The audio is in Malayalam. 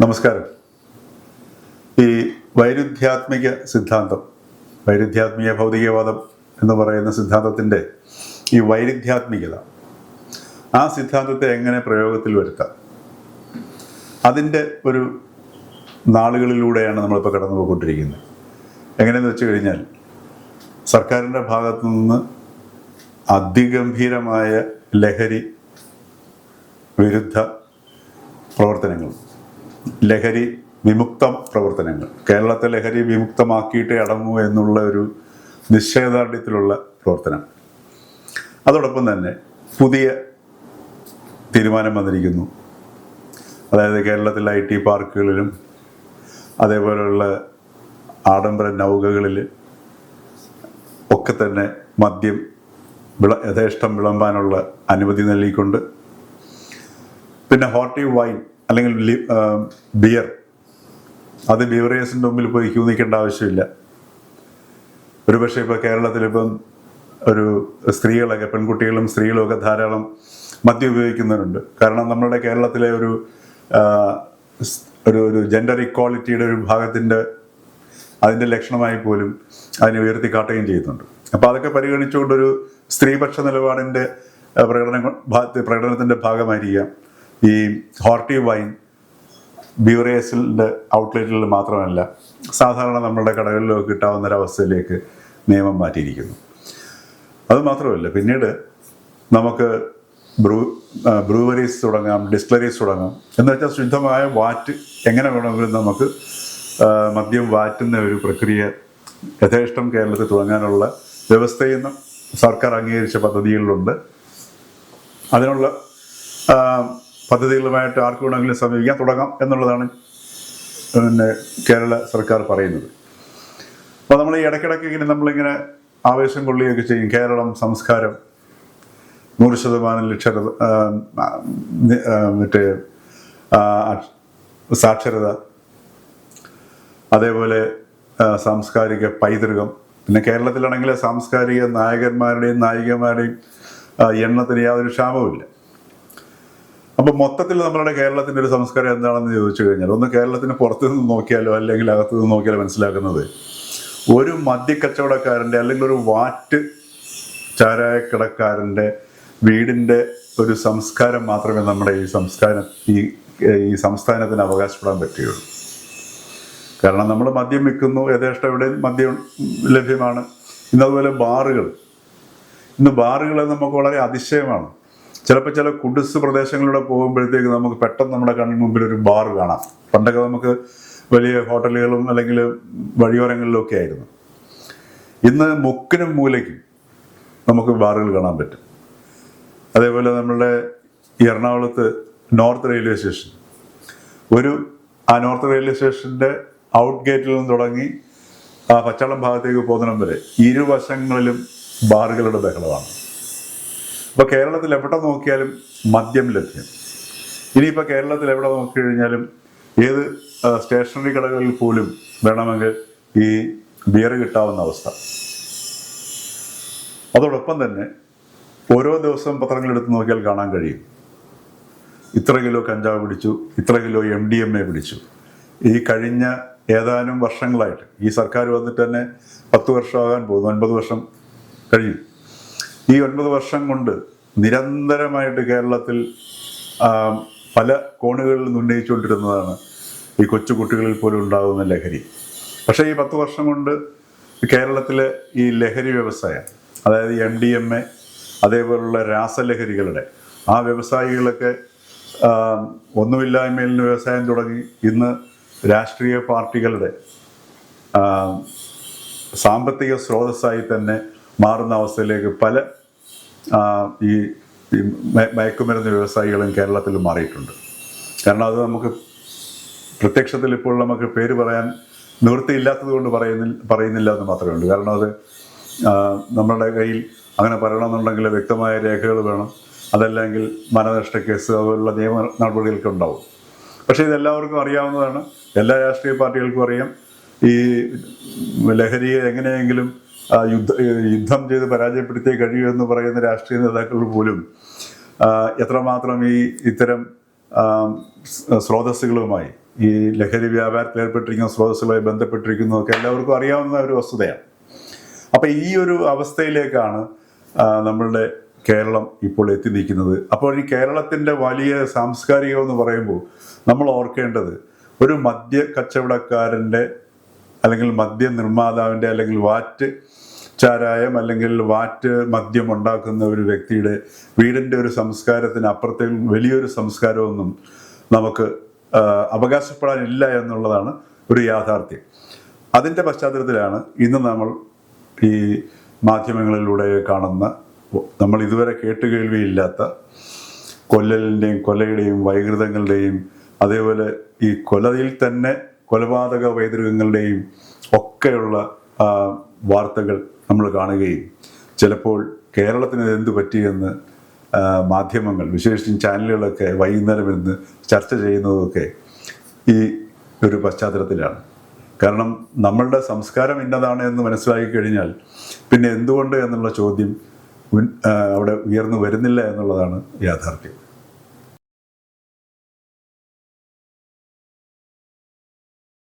നമസ്കാരം. ഈ വൈരുദ്ധ്യാത്മിക സിദ്ധാന്തം വൈരുദ്ധ്യാത്മിക ഭൗതികവാദം എന്ന് പറയുന്ന സിദ്ധാന്തത്തിന്റെ ഈ വൈരുദ്ധ്യാത്മികത ആ സിദ്ധാന്തത്തെ എങ്ങനെ പ്രയോഗത്തിൽ വരുത്താം? അതിന്റെ ഒരു നാളുകളിലൂടെയാണ് നമ്മളിപ്പോൾ കടന്നു പോയിക്കൊണ്ടിരിക്കുന്നത് എങ്ങനെയെന്ന് വെച്ച് കഴിഞ്ഞാൽ സർക്കാരിന്റെ ഭാഗത്തു നിന്ന് അതിഗംഭീരമായ ലഹരി വിരുദ്ധ പ്രവർത്തനങ്ങൾ ലഹരി വിമുക്തം പ്രവർത്തനങ്ങൾ. കേരളത്തെ ലഹരി വിമുക്തമാക്കിയിട്ടേ അടങ്ങൂ എന്നുള്ള ഒരു നിശ്ചയദാർഢ്യത്തിലുള്ള പ്രവർത്തനം. അതോടൊപ്പം തന്നെ പുതിയ തീരുമാനം വന്നിരിക്കുന്നു. അതായത് കേരളത്തിലെ ഐ ടി പാർക്കുകളിലും അതേപോലെയുള്ള ആഡംബര നൗകകളിൽ ഒക്കെ തന്നെ മദ്യം വിള യഥേഷ്ടം വിളമ്പാനുള്ള അനുമതി നൽകിക്കൊണ്ട്. പിന്നെ ഹോട്ടി വൈൻ അല്ലെങ്കിൽ ബിയർ. അത് ബിവറേഴ്സിന്റെ മുമ്പിൽ പോയി ക്യൂ നിൽക്കേണ്ട ആവശ്യമില്ല. ഒരു പക്ഷേ ഇപ്പോൾ കേരളത്തിലിപ്പം ഒരു സ്ത്രീകളൊക്കെ പെൺകുട്ടികളും സ്ത്രീകളും ഒക്കെ ധാരാളം മദ്യം ഉപയോഗിക്കുന്നവരുണ്ട്. കാരണം നമ്മളുടെ കേരളത്തിലെ ഒരു ഒരു ഒരു ജെൻഡർ ഇക്വാളിറ്റിയുടെ ഒരു ഭാഗത്തിന്റെ അതിന്റെ ലക്ഷണമായി പോലും അതിനെ ഉയർത്തി കാട്ടുകയും ചെയ്യുന്നുണ്ട്. അപ്പോൾ അതൊക്കെ പരിഗണിച്ചുകൊണ്ടൊരു സ്ത്രീപക്ഷ നിലപാടിന്റെ പ്രകടന പ്രകടനത്തിന്റെ ഭാഗമായിരിക്കാം. ഈ ഹോർട്ടി വൈൻ ബ്യൂറേസിന്റെ ഔട്ട്ലെറ്റിൽ മാത്രമല്ല സാധാരണ നമ്മുടെ കടകളിലൊക്കെ കിട്ടാവുന്ന ഒരവസ്ഥയിലേക്ക് നിയമം മാറ്റിയിരിക്കുന്നു. അത് മാത്രമല്ല പിന്നീട് നമുക്ക് ബ്രൂ ബ്രൂവറീസ് തുടങ്ങാം ഡിസ്റ്റിലറീസ് തുടങ്ങാം. എന്ന് വെച്ചാൽ ശുദ്ധമായ വാറ്റ് എങ്ങനെ വേണമെങ്കിലും നമുക്ക് മദ്യം വാറ്റുന്ന ഒരു പ്രക്രിയ യഥേഷ്ടം കേരളത്തിൽ തുടങ്ങാനുള്ള വ്യവസ്ഥയിൽ നിന്ന് സർക്കാർ അംഗീകരിച്ച പദ്ധതികളിലുണ്ട്. അതിനുള്ള പദ്ധതികളുമായിട്ട് ആർക്ക് വേണമെങ്കിലും സമീപിക്കാൻ തുടങ്ങാം എന്നുള്ളതാണ് പിന്നെ കേരള സർക്കാർ പറയുന്നത്. അപ്പോൾ നമ്മൾ ഈ ഇടയ്ക്കിടയ്ക്ക് ഇങ്ങനെ നമ്മളിങ്ങനെ ആവേശം കൊള്ളുകയൊക്കെ ചെയ്യും. കേരളം സംസ്കാരം നൂറ് ശതമാനം ലക്ഷര മറ്റേ സാക്ഷരത അതേപോലെ സാംസ്കാരിക പൈതൃകം പിന്നെ കേരളത്തിലാണെങ്കിൽ സാംസ്കാരിക നായകന്മാരുടെയും നായികമാരുടെയും എണ്ണത്തിന് യാതൊരു ക്ഷാമവുമില്ല. അപ്പൊ മൊത്തത്തിൽ നമ്മളുടെ കേരളത്തിന്റെ ഒരു സംസ്കാരം എന്താണെന്ന് ചോദിച്ചു കഴിഞ്ഞാൽ ഒന്ന് കേരളത്തിന് പുറത്തു നിന്ന് നോക്കിയാലോ അല്ലെങ്കിൽ അകത്തു നിന്ന് നോക്കിയാലോ മനസ്സിലാക്കുന്നത് ഒരു മദ്യക്കച്ചവടക്കാരന്റെ അല്ലെങ്കിൽ ഒരു വാറ്റ് ചാരായക്കടക്കാരന്റെ വീടിന്റെ ഒരു സംസ്കാരം മാത്രമേ നമ്മുടെ ഈ സംസ്കാരം ഈ ഈ സംസ്ഥാനത്തിന് അവകാശപ്പെടാൻ പറ്റുകയുള്ളൂ. കാരണം നമ്മൾ മദ്യം വിൽക്കുന്നു യഥേഷ്ടം എവിടെയും മദ്യം ലഭ്യമാണ്. ഇന്നതുപോലെ ബാറുകൾ. ഇന്ന് ബാറുകൾ നമുക്ക് വളരെ അതിശയമാണ്. ചിലപ്പോൾ ചില കുടിസ് പ്രദേശങ്ങളിലൂടെ പോകുമ്പോഴത്തേക്ക് നമുക്ക് പെട്ടെന്ന് നമ്മുടെ കണ്ണിന് മുമ്പിൽ ഒരു ബാർ കാണാം. പണ്ടൊക്കെ നമുക്ക് വലിയ ഹോട്ടലുകളും അല്ലെങ്കിൽ വഴിയോരങ്ങളിലൊക്കെ ആയിരുന്നു. ഇന്ന് മുക്കിനും മൂലയ്ക്കും നമുക്ക് ബാറുകൾ കാണാൻ പറ്റും. അതേപോലെ നമ്മളുടെ എറണാകുളത്ത് നോർത്ത് റെയിൽവേ സ്റ്റേഷൻ. ഒരു ആ നോർത്ത് റെയിൽവേ സ്റ്റേഷന്റെ ഔട്ട് ഗേറ്റിൽ നിന്ന് തുടങ്ങി ആ പച്ചാളം ഭാഗത്തേക്ക് പോകുന്നിടം വരെ ഇരുവശങ്ങളിലും ബാറുകളുടെ ബഹളമാണ്. ഇപ്പോൾ കേരളത്തിൽ എവിടെ നോക്കിയാലും മദ്യം ലഭ്യം. ഇനിയിപ്പോൾ കേരളത്തിൽ എവിടെ നോക്കിക്കഴിഞ്ഞാലും ഏത് സ്റ്റേഷനറി കടകളിൽ പോലും വേണമെങ്കിൽ ഈ ബിയർ കിട്ടാവുന്ന അവസ്ഥ. അതോടൊപ്പം തന്നെ ഓരോ ദിവസവും പത്രങ്ങൾ എടുത്ത് നോക്കിയാൽ കാണാൻ കഴിയും. ഇത്ര കിലോ കഞ്ചാവ് പിടിച്ചു ഇത്ര kilo M D M A പിടിച്ചു. ഈ കഴിഞ്ഞ ഏതാനും വർഷങ്ങളായിട്ട് ഈ സർക്കാർ വന്നിട്ട് തന്നെ പത്ത് വർഷമാകാൻ പോകുന്നു ഒൻപത് വർഷം കഴിഞ്ഞു. ഈ ഒൻപത് വർഷം കൊണ്ട് നിരന്തരമായിട്ട് കേരളത്തിൽ പല കോണുകളിൽ നിന്ന് ഉന്നയിച്ചുകൊണ്ടിരുന്നതാണ് ഈ കൊച്ചു കുട്ടികളിൽ പോലും ഉണ്ടാകുന്ന ലഹരി. പക്ഷേ ഈ പത്ത് വർഷം കൊണ്ട് കേരളത്തിലെ ഈ ലഹരി വ്യവസായം അതായത് എം ഡി എം എ അതേപോലുള്ള രാസലഹരികളുടെ ആ വ്യവസായികളൊക്കെ ഒന്നുമില്ലായ്മയിൽ നിന്ന് വ്യവസായം തുടങ്ങി. ഇന്ന് രാഷ്ട്രീയ പാർട്ടികളുടെ സാമ്പത്തിക സ്രോതസ്സായി തന്നെ മാറുന്ന അവസ്ഥയിലേക്ക് പല ഈ ഈ മയ- മയക്കുമരുന്ന് വ്യവസായികളും കേരളത്തിൽ മാറിയിട്ടുണ്ട്. കാരണം അത് നമുക്ക് പ്രത്യക്ഷത്തിൽ ഇപ്പോൾ നമുക്ക് പേര് പറയാൻ നിവൃത്തിയില്ലാത്തത് കൊണ്ട് പറയുന്നില്ല പറയുന്നില്ല എന്ന് മാത്രമേ ഉള്ളൂ. കാരണം അത് നമ്മളുടെ കയ്യിൽ അങ്ങനെ പറയണമെന്നുണ്ടെങ്കിൽ വ്യക്തമായ രേഖകൾ വേണം. അതല്ലെങ്കിൽ മനനഷ്ട കേസ് അതുപോലുള്ള നിയമ നടപടികളൊക്കെ ഉണ്ടാവും. പക്ഷേ ഇതെല്ലാവർക്കും അറിയാവുന്നതാണ്. എല്ലാ രാഷ്ട്രീയ പാർട്ടികൾക്കും അറിയാം. ഈ ലഹരിയെ എങ്ങനെയെങ്കിലും യുദ്ധ യുദ്ധം ചെയ്ത് പരാജയപ്പെടുത്തിയേ കഴിയൂ എന്ന് പറയുന്ന രാഷ്ട്രീയ നേതാക്കൾ പോലും എത്രമാത്രം ഈ ഇത്തരം സ്രോതസ്സുകളുമായി ഈ ലഹരി വ്യാപാരത്തിൽ ഏർപ്പെട്ടിരിക്കുന്ന സ്രോതസ്സുകളുമായി ബന്ധപ്പെട്ടിരിക്കുന്നതൊക്കെ എല്ലാവർക്കും അറിയാവുന്ന ഒരു വസ്തുതയാണ്. അപ്പം ഈ ഒരു അവസ്ഥയിലേക്കാണ് നമ്മളുടെ കേരളം ഇപ്പോൾ എത്തി നിൽക്കുന്നത്. അപ്പോൾ ഈ കേരളത്തിന്റെ വലിയ സാംസ്കാരികം എന്ന് പറയുമ്പോൾ നമ്മൾ ഓർക്കേണ്ടത് ഒരു മദ്യ കച്ചവടക്കാരന്റെ അല്ലെങ്കിൽ മദ്യ നിർമ്മാതാവിന്റെ അല്ലെങ്കിൽ വാറ്റ് ചാരായം അല്ലെങ്കിൽ വാറ്റ് മദ്യം ഉണ്ടാക്കുന്ന ഒരു വ്യക്തിയുടെ വീടിന്റെ ഒരു സംസ്കാരത്തിന് അപ്പുറത്തെ വലിയൊരു സംസ്കാരമൊന്നും നമുക്ക് അവകാശപ്പെടാനില്ല എന്നുള്ളതാണ് ഒരു യാഥാർത്ഥ്യം. അതിന്റെ പശ്ചാത്തലത്തിലാണ് ഇന്ന് നമ്മൾ ഈ മാധ്യമങ്ങളിലൂടെ കാണുന്ന നമ്മൾ ഇതുവരെ കേട്ടുകേൾവിയില്ലാത്ത കൊല്ലലിന്റെയും കൊലയുടെയും വൈകൃതങ്ങളുടെയും അതേപോലെ ഈ കൊലയിൽ തന്നെ കൊലപാതക വൈതൃകങ്ങളുടെയും ഒക്കെയുള്ള വാർത്തകൾ നമ്മൾ കാണുകയും ചിലപ്പോൾ കേരളത്തിന് എന്ത് പറ്റിയെന്ന് മാധ്യമങ്ങൾ വിശേഷിച്ചും ചാനലുകളൊക്കെ വൈകുന്നേരം ഇരുന്ന് ചർച്ച ചെയ്യുന്നതൊക്കെ ഈ ഒരു പശ്ചാത്തലത്തിലാണ്. കാരണം നമ്മളുടെ സംസ്കാരം ഇന്നതാണ് എന്ന് മനസ്സിലാക്കി കഴിഞ്ഞാൽ പിന്നെ എന്തുകൊണ്ട് എന്നുള്ള ചോദ്യം അവിടെ ഉയർന്നു വരുന്നില്ല എന്നുള്ളതാണ് യാഥാർത്ഥ്യം.